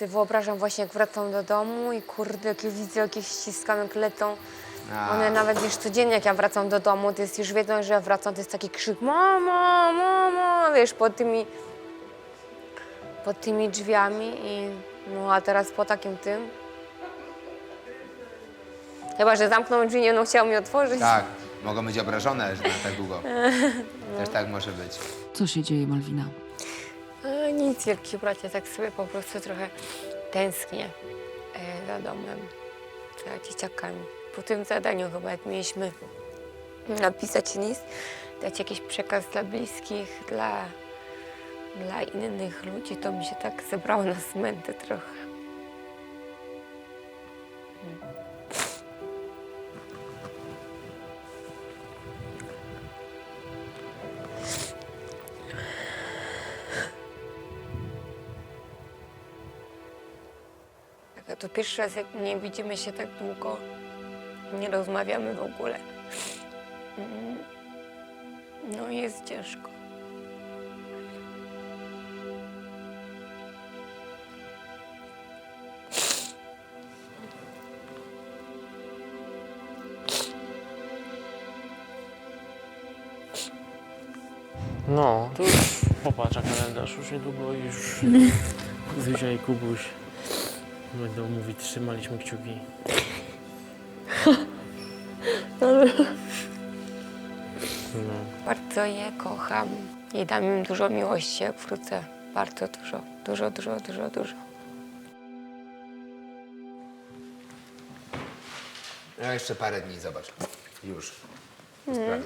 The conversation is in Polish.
sobie wyobrażam właśnie, jak wracam do domu i kurde, jak je widzę, jak je ściskam, jak lecą. A. One nawet, wiesz, codziennie jak ja wracam do domu, to jest już wiedzą, że ja wracam, to jest taki krzyk mama, mama, wiesz, pod tymi, pod tymi drzwiami i no, a teraz po takim tym. Chyba, że zamkną drzwi, nie będą chciał mi otworzyć. Tak, mogą być obrażone, że na tak długo. Też tak może być. Co się dzieje, Malwina? Nic, wielki bracie, tak sobie po prostu trochę tęsknię e, za domem, za dzieciakami. Po tym zadaniu chyba, jak mieliśmy napisać list, dać jakiś przekaz dla bliskich, dla, dla innych ludzi, to mi się tak zebrało na smęty trochę. Tak, to pierwszy raz, jak nie widzimy się tak długo, nie rozmawiamy w ogóle. Mm. No jest ciężko. No, to już popatrz na kalendarz, już niedługo już Zuzia i Kubuś będą mówić, trzymaliśmy kciuki. No, Bardzo je kocham i dam im dużo miłości, jak wrócę. Bardzo dużo, dużo, dużo, dużo, dużo. No jeszcze parę dni, zobacz. Już. Po sprawie.